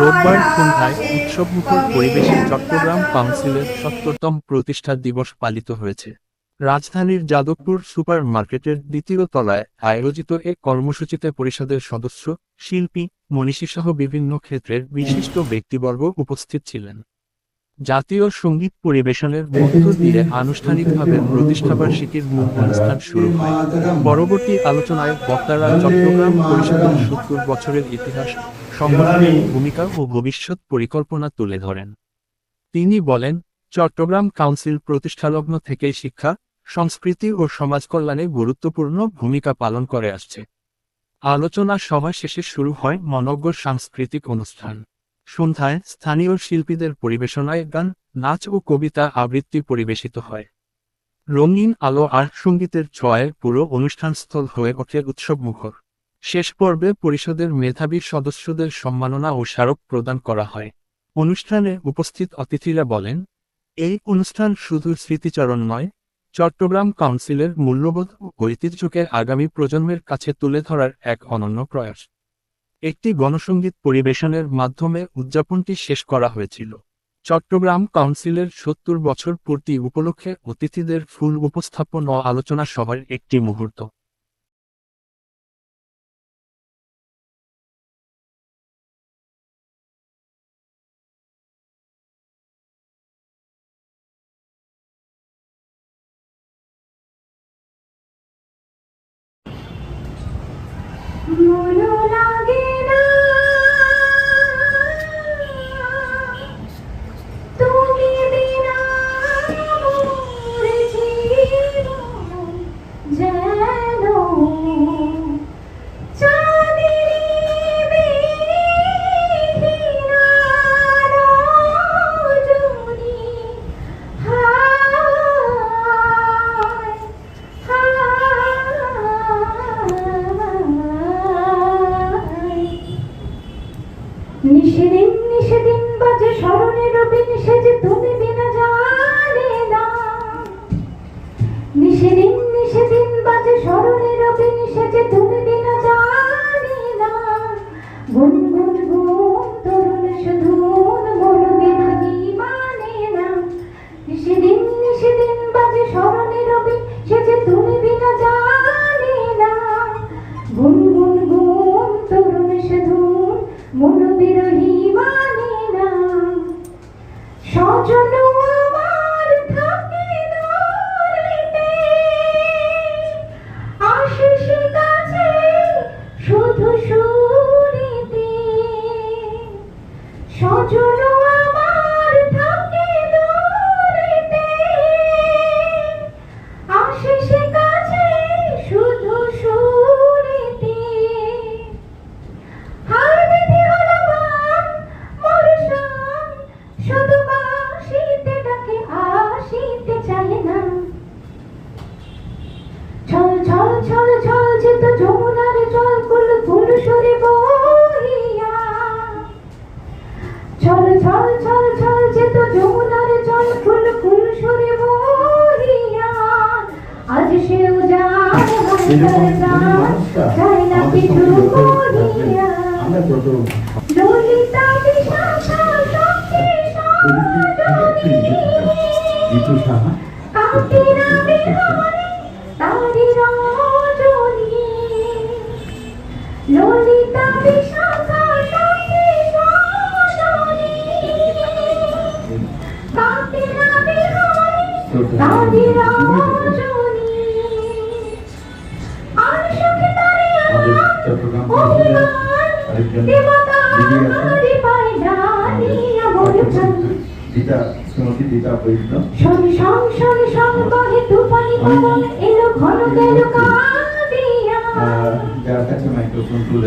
রোববার সন্ধ্যায় উৎসবমুখর পরিবেশে চট্টগ্রাম কাউন্সিলের সত্তরতম প্রতিষ্ঠা দিবস পালিত হয়েছে। রাজধানীর যাদবপুর সুপার মার্কেটের দ্বিতীয় তলায় আয়োজিত এ কর্মসূচিতে পরিষদের সদস্য, শিল্পী, মনীষীসহ বিভিন্ন ক্ষেত্রের বিশিষ্ট ব্যক্তিবর্গ উপস্থিত ছিলেন। জাতীয় সংগীত পরিবেশনের মধ্য দিয়ে আনুষ্ঠানিকভাবে প্রতিষ্ঠাবার্ষিকীর মূল অনুষ্ঠান শুরু হয়। পরবর্তী আলোচনায় বক্তারা চট্টগ্রাম পরিষদের সত্তর বছরের ইতিহাস সংগঠনের ভূমিকা ও ভবিষ্যৎ পরিকল্পনা তুলে ধরেন। তিনি বলেন চট্টগ্রাম কাউন্সিল প্রতিষ্ঠালগ্ন থেকেই শিক্ষা সংস্কৃতি ও সমাজ কল্যাণে গুরুত্বপূর্ণ ভূমিকা পালন করে আসছে। আলোচনা সভা শেষে শুরু হয় মনজ্ঞ সাংস্কৃতিক অনুষ্ঠান। সন্ধ্যায় স্থানীয় শিল্পীদের পরিবেশনায় গান নাচ ও কবিতা আবৃত্তি পরিবেশিত হয়। রঙিন আলো আর সঙ্গীতের ছোঁয়ায় পুরো অনুষ্ঠানস্থল হয়ে ওঠে উৎসবমুখর। শেষ পর্বে পরিষদের মেধাবী সদস্যদের সম্মাননা ও স্মারক প্রদান করা হয়। অনুষ্ঠানে উপস্থিত অতিথিরা বলেন, এই অনুষ্ঠান শুধু স্মৃতিচারণ নয়, চট্টগ্রাম কাউন্সিলের মূল্যবোধ ও ঐতিহ্যকে আগামী প্রজন্মের কাছে তুলে ধরার এক অনন্য প্রয়াস। একটি গণসঙ্গীত পরিবেশনের মাধ্যমে উদযাপনটি শেষ করা হয়েছিল। চট্টগ্রাম কাউন্সিলের সত্তর বছর পূর্তি উপলক্ষে অতিথিদের ফুল উপস্থাপন ও আলোচনা সভার একটি মুহূর্ত। নিষেদিন নিষেদিন বাজে স্মরণে রবি নিষেধে তুমি বিনা না। গুন গুন গুন, তরুণ সুধুন মন বিনাহি মানে না। নিষেদিন নিষেদিন বাজে স্মরণে রবি সেজে তুমি বিনা জানে না। গুন গুন গুন, তরুণ বিরহী সুরেতে স্বজন এরকম মানুষটা আমাদের সঙ্গে আমরা সজনী ঋতু সাহা চট্টগ্রাম অভিমান আরেকজন দিদি আছেন। দিতা শ্রীমতী বৈদ্য যার কাছে মাইক্রোফোন তুলে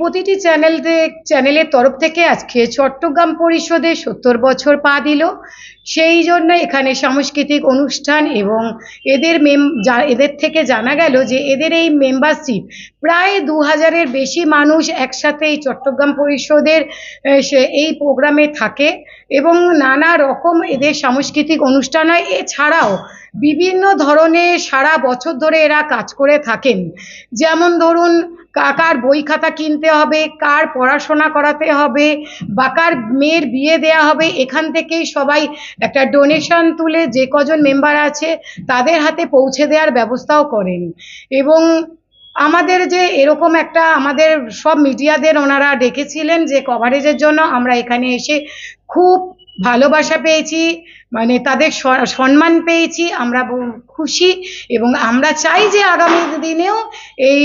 প্রতিটি চ্যানেলতে চ্যানেলের তরফ থেকে আজকে চট্টগ্রাম পরিষদে সত্তর বছর পা দিল। সেই জন্য এখানে সাংস্কৃতিক অনুষ্ঠান এবং এদের মেম এদের থেকে জানা গেল যে এদের এই মেম্বারশিপ প্রায় দু হাজারের বেশি মানুষ একসাথে এই চট্টগ্রাম পরিষদের সে, এই প্রোগ্রামে থাকে এবং নানা রকম এদের সাংস্কৃতিক অনুষ্ঠান হয়। এছাড়াও বিভিন্ন ধরনের সারা বছর ধরে এরা কাজ করে থাকেন। যেমন ধরুন কার বই খাতা কিনতে হবে, কার পড়াশোনা করাতে হবে বা কার মেয়ের বিয়ে দেয়া হবে, এখান থেকেই সবাই একটা ডোনেশন তুলে যে কজন মেম্বার আছে তাদের হাতে পৌঁছে দেওয়ার ব্যবস্থাও করেন। এবং আমাদের যে এরকম একটা আমাদের সব মিডিয়াদের ওনারা ডেকেছিলেন যে কভারেজের জন্য আমরা এখানে এসে খুব ভালোবাসা পেয়েছি মানে তাদের সম্মান পেয়েছি, আমরা খুশি এবং আমরা চাই যে আগামী দিনেও এই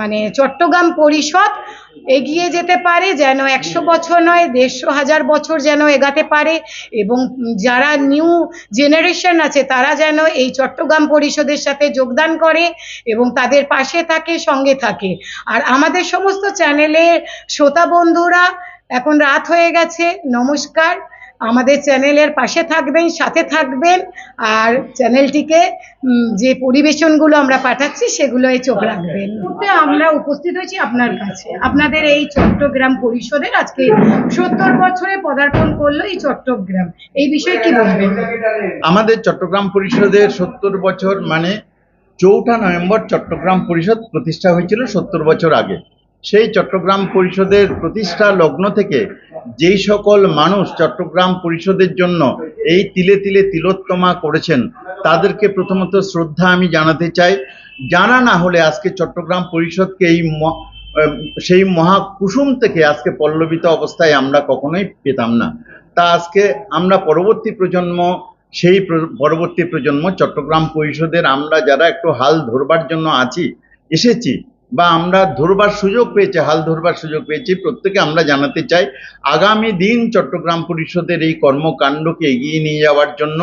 মানে চট্টগ্রাম পরিষদ এগিয়ে যেতে পারে, যেন একশো বছর নয়, দেড়শো হাজার বছর যেন এগাতে পারে এবং যারা নিউ জেনারেশন আছে তারা যেন এই চট্টগ্রাম পরিষদের সাথে যোগদান করে এবং তাদের পাশে থাকে, সঙ্গে থাকে। আর আমাদের সমস্ত চ্যানেলের শ্রোতা বন্ধুরা এখন রাত হয়ে গেছে নমস্কার। আমাদের চ্যানেলের পাশে থাকবেন সাথে থাকবেন আর চ্যানেলটিকে যে পরিবেশনগুলো আমরা পাঠাচ্ছি সেগুলোয় চোখ রাখবেন। আমরা উপস্থিত হয়েছি আপনার কাছে। আপনাদের এই চট্টগ্রাম পরিষদের আজকে সত্তর বছরে পদার্পণ করল এই চট্টগ্রাম। এই বিষয়ে কি বলবেন? আমাদের চট্টগ্রাম পরিষদের সত্তর বছর মানে চৌঠা নভেম্বর চট্টগ্রাম পরিষদ প্রতিষ্ঠা হয়েছিল সত্তর বছর আগে। সেই চট্টগ্রাম পরিষদের প্রতিষ্ঠা লগ্ন থেকে যেই সকল মানুষ চট্টগ্রাম পরিষদের জন্য এই তিলে তিলে তিলোত্তমা করেছেন, তাদেরকে প্রথমত শ্রদ্ধা আমি জানাতে চাই। জানা না হলে আজকে চট্টগ্রাম পরিষদকে এই সেই মহাকুসুম থেকে আজকে পল্লবিত অবস্থায় আমরা কখনোই পেতাম না। তা আজকে আমরা পরবর্তী প্রজন্ম, সেই পরবর্তী প্রজন্ম চট্টগ্রাম পরিষদের আমরা যারা একটু হাল ধরবার জন্য আছি, এসেছি বা আমরা ধরবার সুযোগ পেয়েছি, হাল ধরবার সুযোগ পেয়েছি, প্রত্যেকে আমরা জানাতে চাই, আগামী দিন চট্টগ্রাম পরিষদের এই কর্মকাণ্ডকে এগিয়ে নিয়ে যাওয়ার জন্য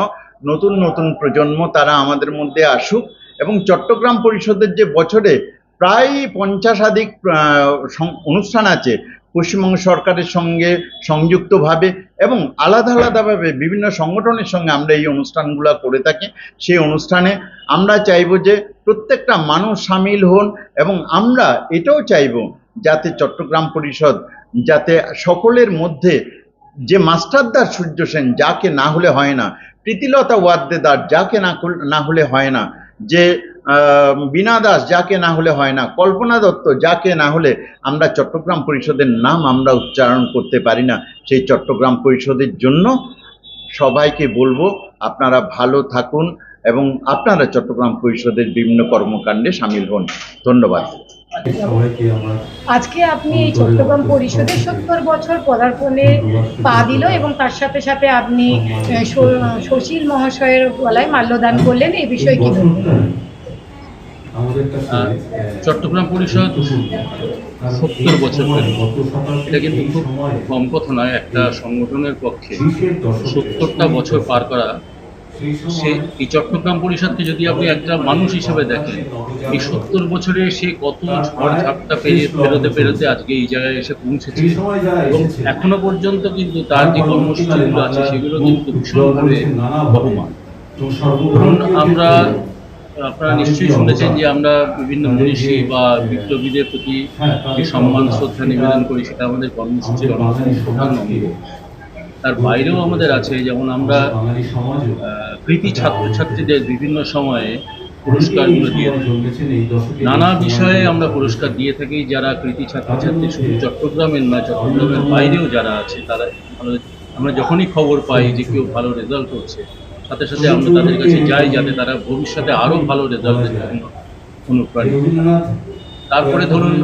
নতুন নতুন প্রজন্ম তারা আমাদের মধ্যে আসুক এবং চট্টগ্রাম পরিষদের যে বছরে প্রায় পঞ্চাশাধিক অনুষ্ঠান আছে, পশ্চিমবঙ্গ সরকারের সঙ্গে সংযুক্তভাবে এবং আলাদা আলাদাভাবে বিভিন্ন সংগঠনের সঙ্গে আমরা এই অনুষ্ঠানগুলো করে থাকি। সেই অনুষ্ঠানে আমরা চাইব যে প্রত্যেকটা মানুষ সামিল হন এবং আমরা এটাও চাইব যাতে চট্টগ্রাম পরিষদ যাতে সকলের মধ্যে যে মাস্টারদার সূর্য সেন, যাকে না হলে হয় না, প্রীতিলতা ওয়াদ্দেদার, যাকে না না হলে হয় না, যে বীণা দাস, যাকে না হলে হয় না, কল্পনা দত্ত, যাকে না হলে আমরা চট্টগ্রাম পরিষদের নাম আমরা উচ্চারণ করতে পারি না, সেই চট্টগ্রাম পরিষদের জন্য সবাইকে বলব আপনারা ভালো থাকুন এবং আপনারা চট্টগ্রাম পরিষদের বিভিন্ন কর্মকাণ্ডে সামিল হন। ধন্যবাদ। আজকে আপনি এই চট্টগ্রাম পরিষদের সত্তর বছর পদার্পণে পা দিল এবং তার সাথে সাথে আপনি সুশীল মহাশয়ের গলায় মাল্যদান করলেন। এই বিষয়ে কি চট্টগ্রাম পরিষদ সত্তর বছর। এটা কিন্তু খুব কম কথা নয় একটা সংগঠনের পক্ষে সত্তরটা বছর পার করা সে এই চট্টগ্রাম পরিষদকে যদি আপনি একটা মানুষ হিসেবে দেখেন, এই সত্তর বছরে সে কত ঝড় ঝাপটা পেরিয়ে পেরোতে পেরোতে আজকে এই জায়গায় এসে পৌঁছেছে। এবং এখনও পর্যন্ত কিন্তু তার যে কর্মসূচিগুলো আছে, সেগুলো কিন্তু ভীষণভাবে বহমান আমরা, আপনারা নিশ্চয়ই শুনেছেন যে আমরা বিভিন্ন মনীষী বা বিপ্লবীদের প্রতি সম্মান, শ্রদ্ধা নিবেদন করি, সেটা আমাদের কর্মসূচির অন্যতম প্রধান অঙ্গ। তার বাইরেও আমাদের আছে যেমন আমরা কৃতি ছাত্রছাত্রীদের বিভিন্ন সময়ে পুরস্কারগুলো দিয়ে নানা বিষয়ে আমরা পুরস্কার দিয়ে থাকি যারা কৃতি ছাত্রছাত্রী শুধু চট্টগ্রামের নয় চট্টগ্রামের বাইরেও যারা আছে তারা আমরা যখনই খবর পাই যে কেউ ভালো রেজাল্ট করছে সাথে সাথে আমরা তাদের কাছে যাই যাতে তারা ভবিষ্যতে আরও ভালো রেজাল্টের জন্য অনুপ্রাণিত তারপরে ধরুন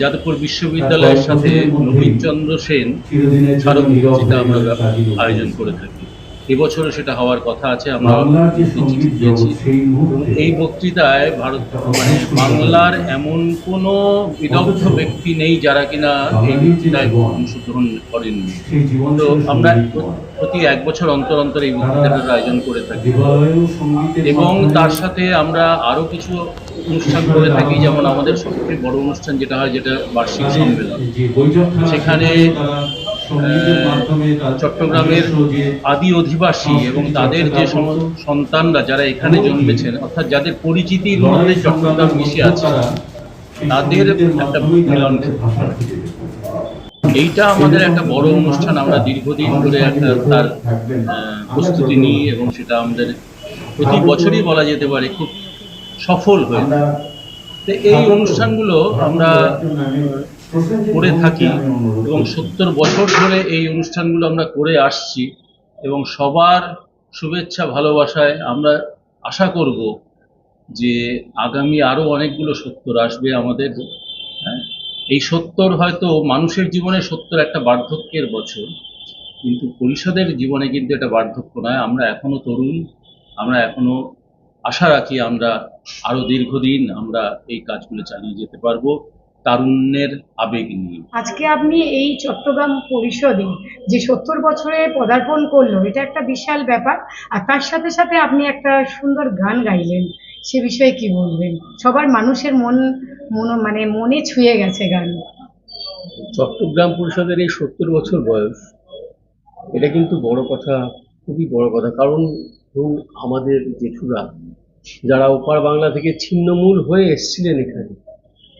যাদবপুর বিশ্ববিদ্যালয়ের সাথে নবীনচন্দ্র সেন স্মারক আমরা। আয়োজন করে থাকি। এবছরও সেটা হওয়ার কথা আছে আমরা চিঠি দিয়েছি। এই বক্তৃতায় ভারত মানে বাংলার এমন কোনো বিদগ্ধ ব্যক্তি নেই যারা কিনা এই বক্তৃতায় অংশগ্রহণ করেননি। তো আমরা প্রতি এক বছর অন্তর অন্তর এই বক্তৃতাটার আয়োজন করে থাকি। এবং তার সাথে আমরা আরও কিছু অনুষ্ঠান করে থাকি যেমন আমাদের সবচেয়ে বড় অনুষ্ঠান যেটা হয় যেটা বার্ষিক সম্মেলন। সেখানে, চট্টগ্রামের আদি অধিবাসী এবং তাদের যে সন্তানরা যারা এখানে জন্মেছেন অর্থাৎ যাদের পরিচিতির মধ্যে চট্টগ্রাম মিশে আছে তাদের একটা মিলন এইটা আমাদের একটা বড় অনুষ্ঠান আমরা দীর্ঘদিন ধরে একটা তার প্রস্তুতি নিই এবং সেটা আমাদের প্রতি বছরই বলা যেতে পারে খুব সফল হয়ে তো এই অনুষ্ঠানগুলো আমরা করে থাকি এবং সত্তর বছর ধরে এই অনুষ্ঠানগুলো আমরা করে আসছি এবং সবার শুভেচ্ছা ভালোবাসায় আমরা আশা করব যে আগামী আরও অনেকগুলো সত্তর আসবে আমাদের। হ্যাঁ, এই সত্তর হয়তো মানুষের জীবনে সত্তর একটা বার্ধক্যের বছর কিন্তু পরিষদের জীবনে কিন্তু এটা বার্ধক্য নয়। আমরা এখনও তরুণ আমরা এখনও আশা রাখি আমরা আরও দীর্ঘদিন আমরা এই কাজগুলো চালিয়ে যেতে পারব তারুণ্যের আবেগ নিয়ে। আজকে আপনি এই চট্টগ্রাম পরিষদে যে সত্তর বছরে পদার্পণ করল এটা একটা বিশাল ব্যাপার। আর তার সাথে সাথে আপনি একটা সুন্দর গান গাইলেন সে বিষয়ে কি বলবেন? সবার মানুষের মন মন মানে মনে ছুঁয়ে গেছে গান। চট্টগ্রাম পরিষদের এই সত্তর বছর বয়স এটা কিন্তু বড় কথা খুবই বড় কথা। কারণ ধরুন আমাদের জেঠুরা, যারা ওপার বাংলা থেকে ছিন্নমূল হয়ে এসেছিলেন এখানে,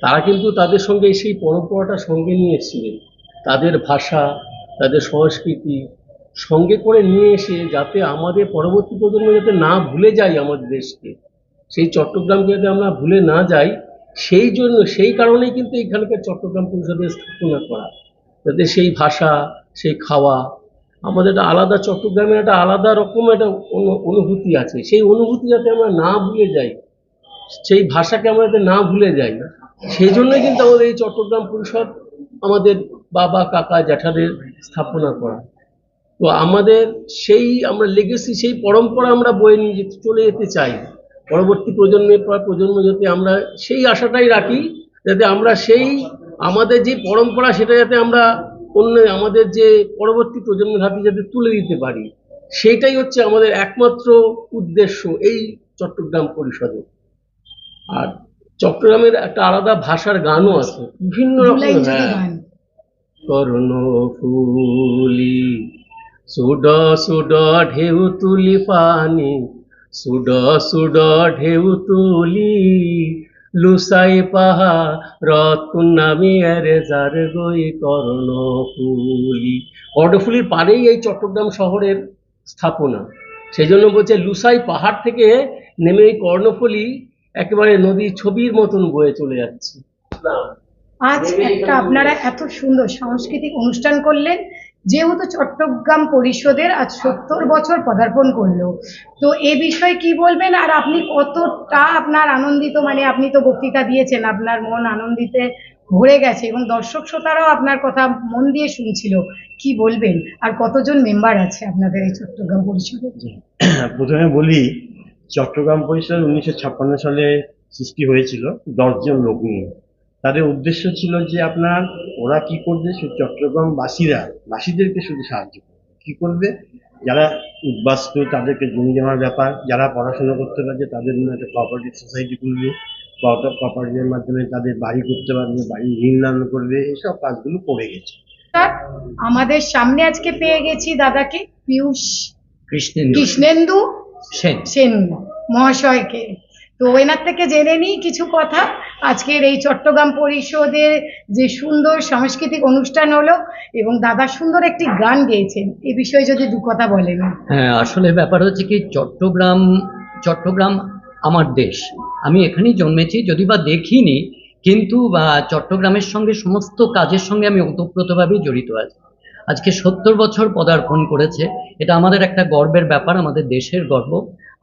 তারা কিন্তু তাদের সঙ্গে সেই পরম্পরাটা সঙ্গে নিয়ে এসেছিলেন। তাদের ভাষা, তাদের সংস্কৃতি সঙ্গে করে নিয়ে এসে যাতে আমাদের পরবর্তী প্রজন্ম যাতে না ভুলে যাই আমাদের দেশকে, সেই চট্টগ্রামকে যাতে আমরা ভুলে না যাই, সেই জন্য, সেই কারণেই কিন্তু এখানকার চট্টগ্রাম পরিষদের স্থাপনা করা। যাতে সেই ভাষা, সেই খাওয়া আমাদের একটা আলাদা চট্টগ্রামের একটা আলাদা রকম একটা অনু- অনুভূতি আছে। সেই অনুভূতি যাতে আমরা না ভুলে যাই। সেই ভাষাকে আমরা যাতে না ভুলে যাই। সেই জন্যই কিন্তু আমাদের এই চট্টগ্রাম পরিষদ আমাদের বাবা, কাকা, জ্যাঠাদের স্থাপনা করা। তো আমাদের সেই আমরা লেগেসি সেই পরম্পরা আমরা বয়ে নিয়ে যেতে, চলে যেতে চাই। পরবর্তী প্রজন্মের পর প্রজন্ম যাতে আমরা সেই আশাটাই রাখি, যাতে আমরা সেই, আমাদের যে পরম্পরা সেটা যাতে আমরা অন্য আমাদের যে পরবর্তী প্রজন্মের হাতে যাতে তুলে দিতে পারি সেইটাই হচ্ছে আমাদের একমাত্র উদ্দেশ্য এই চট্টগ্রাম পরিষদে। আর চট্টগ্রামের একটা আলাদা ভাষার গানও আছে। বিভিন্ন রকম হ্যাঁ। সুড সুড ঢেউ তুলি পানি সুড সুড ঢেউ তুলি লুসাই পাহা রতুন নামি আরে যার গই কর্ণফুলি। কর্ণফুলির পাড়েই এই চট্টগ্রাম শহরের স্থাপনা। সেই জন্য বলছে লুসাই পাহাড় থেকে নেমে এই কর্ণফুলি একেবারে নদীর ছবির মতন বয়ে চলে যাচ্ছে। আজ একটা আপনারা এত সুন্দর সাংস্কৃতিক অনুষ্ঠান করলেন যেহেতু চট্টগ্রাম পরিষদের আজ সত্তর বছর পদার্পণ করল। তো এ বিষয়ে কি বলবেন? আর আপনি কতটা আপনার আনন্দিত মানে আপনি তো বক্তৃতা দিয়েছেন, আপনার মন আনন্দিতে ভরে গেছে এবং দর্শক শ্রোতারাও আপনার কথা মন দিয়ে শুনছিল, কি বলবেন? আর কতজন মেম্বার আছে আপনাদের এই চট্টগ্রাম পরিষদে? প্রথমে বলি, চট্টগ্রাম পরিষদ উনিশশো ছাপ্পান্ন সালে সৃষ্টি হয়েছিল দশজন লোক নিয়ে। তাদের উদ্দেশ্য ছিল যে আপনার ওরা কি করবে? শুধু চট্টগ্রাম বাসীরা বাসীদেরকে শুধু সাহায্য করবে। কি করবে? যারা উদ্বাস্তু তাদেরকে জমি জমার ব্যাপার যারা পড়াশোনা করতে পারছে তাদের জন্য একটা কোঅপারেটিভ সোসাইটি খুলবে। কোঅপারেটিভের মাধ্যমে তাদের বাড়ি করতে পারবে বাড়ি নির্মাণ করবে এসব কাজগুলো করে গেছে। স্যার, আমাদের সামনে আজকে পেয়ে গেছি দাদাকে পীয়ূষ কৃষ্ণেন্দু কৃষ্ণেন্দু সেন। সেন মহাশয়কে। তো এনার থেকে জেনে নিই কিছু কথা। আজকের এই চট্টগ্রাম পরিষদের যে সুন্দর সাংস্কৃতিক অনুষ্ঠান হলো এবং দাদা সুন্দর একটি গান গেয়েছেন, এ বিষয়ে যদি দু কথা বলেন। হ্যাঁ আসলে ব্যাপার হচ্ছে কি, চট্টগ্রাম চট্টগ্রাম আমার দেশ। আমি এখানেই জন্মেছি যদি বা দেখিনি, কিন্তু চট্টগ্রামের সঙ্গে সমস্ত কাজের সঙ্গে আমি ওতপ্রোতভাবেই জড়িত আছি। আজকে সত্তর বছর পদার্পণ করেছে, এটা আমাদের একটা গর্বের ব্যাপার, আমাদের দেশের গর্ব।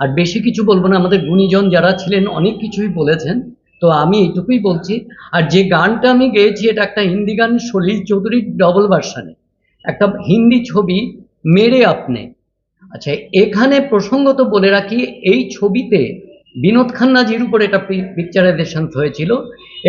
আর বেশি কিছু বলব না, আমাদের গুণীজন যারা ছিলেন, অনেক কিছুই বলেছেন। তো আমি এইটুকুই বলছি, আর যে গানটা আমি গেয়েছি এটা একটা হিন্দি গান, সলিল চৌধুরীর ডবল ভার্সানে একটা হিন্দি ছবি, মেরে আপনে। আচ্ছা এখানে প্রসঙ্গত বলে রাখি, এই ছবিতে বিনোদ খান্নাজির উপর এটা পিকচারাইজেশন হয়েছিল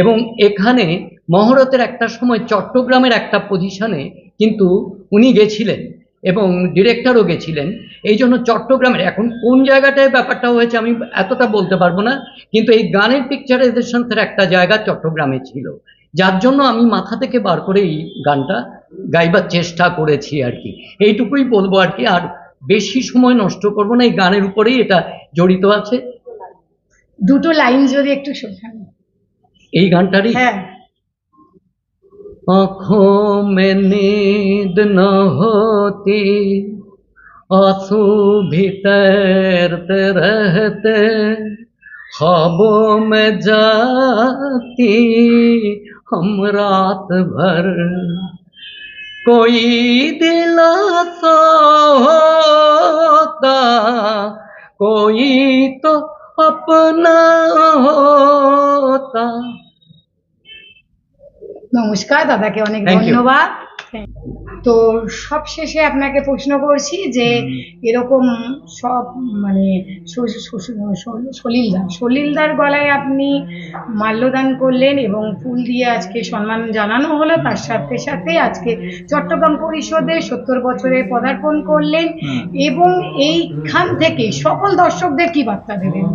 এবং এখানে মহরতের একটা সময় চট্টগ্রামের একটা পজিশনে কিন্তু উনি গেছিলেন। এবং ডিরেক্টরও গেছিলেন। এই জন্য চট্টগ্রামের এখন কোন জায়গাটায় ব্যাপারটা হয়েছে আমি এতটা বলতে পারব না কিন্তু এই গানের পিকচারাইজেশনের একটা জায়গা চট্টগ্রামে ছিল। যার জন্য আমি মাথা থেকে বার করে এই গানটা গাইবার চেষ্টা করেছি আর কি। এইটুকুই বলব আর কি আর বেশি সময় নষ্ট করব না এই গানের উপরেই এটা জড়িত আছে। দুটো লাইন যদি একটু শোনান এই গানটারই? হ্যাঁ। आँखों में नींद न होती आंसू भी तैरते रहते ख्वाबों में जाती हम रात भर कोई दिलासा होता कोई तो अपना होता নমস্কার দাদাকে অনেক ধন্যবাদ। তো সব শেষে আপনাকে প্রশ্ন করছি যে এরকম সব মানে সলিলদার সলিলদার গলায় আপনি মাল্যদান করলেন এবং ফুল দিয়ে আজকে সম্মান জানানো হলো তার সাথে সাথে আজকে চট্টগ্রাম পরিষদে সত্তর বছরে পদার্পণ করলেন এবং এইখান থেকে সকল দর্শকদের কি বার্তা দেবেন?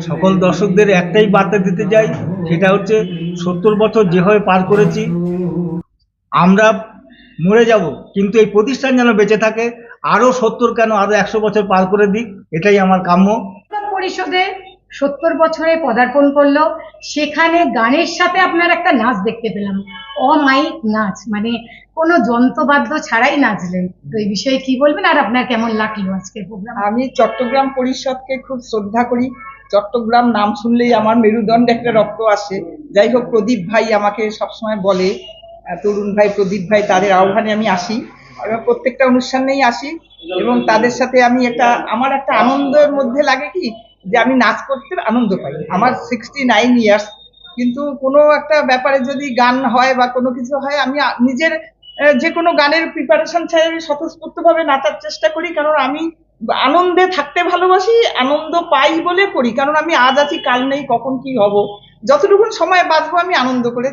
সকল দর্শকদের একটাই বার্তা দিতে চাই সেটা হচ্ছে সত্তর বছর যেভাবে পার করেছি আমরা মরে যাব। কিন্তু এই প্রতিষ্ঠান যেন বেঁচে থাকে আরও সত্তর কেন আরও একশো বছর পার করে দিক এটাই আমার কাম্য। চট্টগ্রাম পরিষদে সত্তর বছরে পদার্পণ করল। সেখানে গানের সাথে আপনার একটা নাচ দেখতে পেলাম। অমাইক নাচ মানে কোনো যন্ত্রবাদ্য ছাড়াই নাচলেন। তো এই বিষয়ে কি বলবেন আর আপনার কেমন লাগল আজকের প্রোগ্রাম আমি চট্টগ্রাম পরিষদকে খুব শ্রদ্ধা করি। চট্টগ্রাম নাম শুনলেই আমার মেরুদণ্ডে একটা রক্ত আসে। যাই হোক প্রদীপ ভাই আমাকে সবসময় বলে তরুণ ভাই, প্রদীপ ভাই, তাদের আহ্বানে আমি আসি। এবং প্রত্যেকটা অনুষ্ঠানেই আসি। এবং তাদের সাথে আমি একটা, আমার একটা আনন্দের মধ্যে লাগে কি, যে আমি নাচ করতে আনন্দ পাই। আমার সিক্সটি নাইন ইয়ার্স কিন্তু কোনো একটা ব্যাপারে যদি গান হয় বা কোনো কিছু হয়, আমি নিজের যে কোনো গানের প্রিপারেশন ছাড়া আমি স্বতঃস্ফূর্তভাবে নাচার চেষ্টা করি। কারণ আমি আনন্দে থাকতে ভালোবাসি, আনন্দ পাই বলে করি। কারণ আমি আজ আছি, কাল নেই, কখন কি হব? যতটুকুন সময় বাঁচবো আমি আনন্দ করে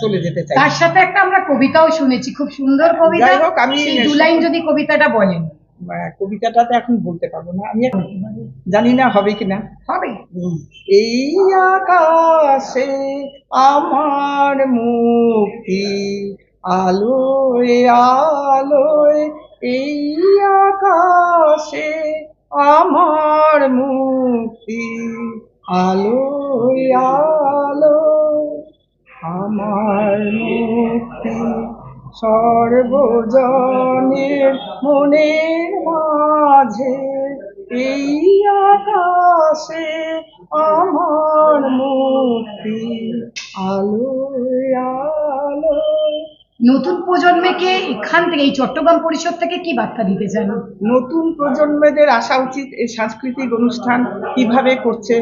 চলে যেতে চাই। তার সাথে একটা আমরা কবিতাও শুনেছি খুব সুন্দর কবিতা। যাই হোক, আমি- দু লাইন যদি কবিতাটা বলেন। কবিতাটা তো এখন বলতে পারব না। আমি জানি না হবে কিনা? হবে। এই আকাশে আমার মুক্তি আলোয় আলোয় এই আকাশে আমার মুক্তি আলোয় আলোয় আমার মুক্তি সর্বজনের মনের মাঝে এই আকাশে আমার মুক্তি আলোয় আলোয় নতুন প্রজন্মকে এখান থেকে এই চট্টগ্রাম পরিষদ থেকে কি বার্তা দিতে চান? নতুন প্রজন্মদের আসা উচিত এই সাংস্কৃতিক অনুষ্ঠান কীভাবে করছে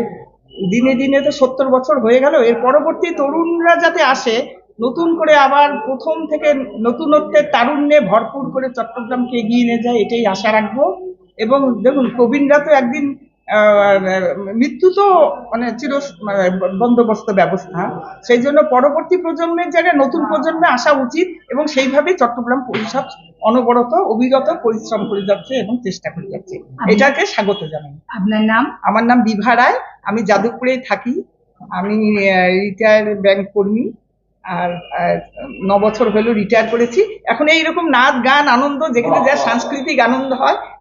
দিনে দিনে তো সত্তর বছর হয়ে গেল। এর পরবর্তী তরুণরা যাতে আসে, নতুন করে আবার প্রথম থেকে নতুনত্বের তারুণ্যে ভরপুর করে চট্টগ্রামকে এগিয়ে নিয়ে যায়, এটাই আশা রাখব। এবং দেখুন, প্রবীণরা তো একদিন মৃত্যু তো মানে চির মানে বন্দোবস্ত ব্যবস্থা। সেই জন্য পরবর্তী প্রজন্মের জায়গায় নতুন প্রজন্মে আসা উচিত এবং সেইভাবেই চট্টগ্রাম পরিষদ অনবরত অবিরত পরিশ্রম করে যাচ্ছে এবং চেষ্টা করে যাচ্ছে। এটাকে স্বাগত জানাই। আপনার নাম? আমার নাম বিভা রায়। আমি যাদবপুরেই থাকি। আমি রিটায়ার ব্যাংক কর্মী। আর আহ, ন বছর হলো রিটায়ার করেছি। এখন এইরকম নাচ গান আনন্দ যেখানে যা সাংস্কৃতিক আনন্দ হয়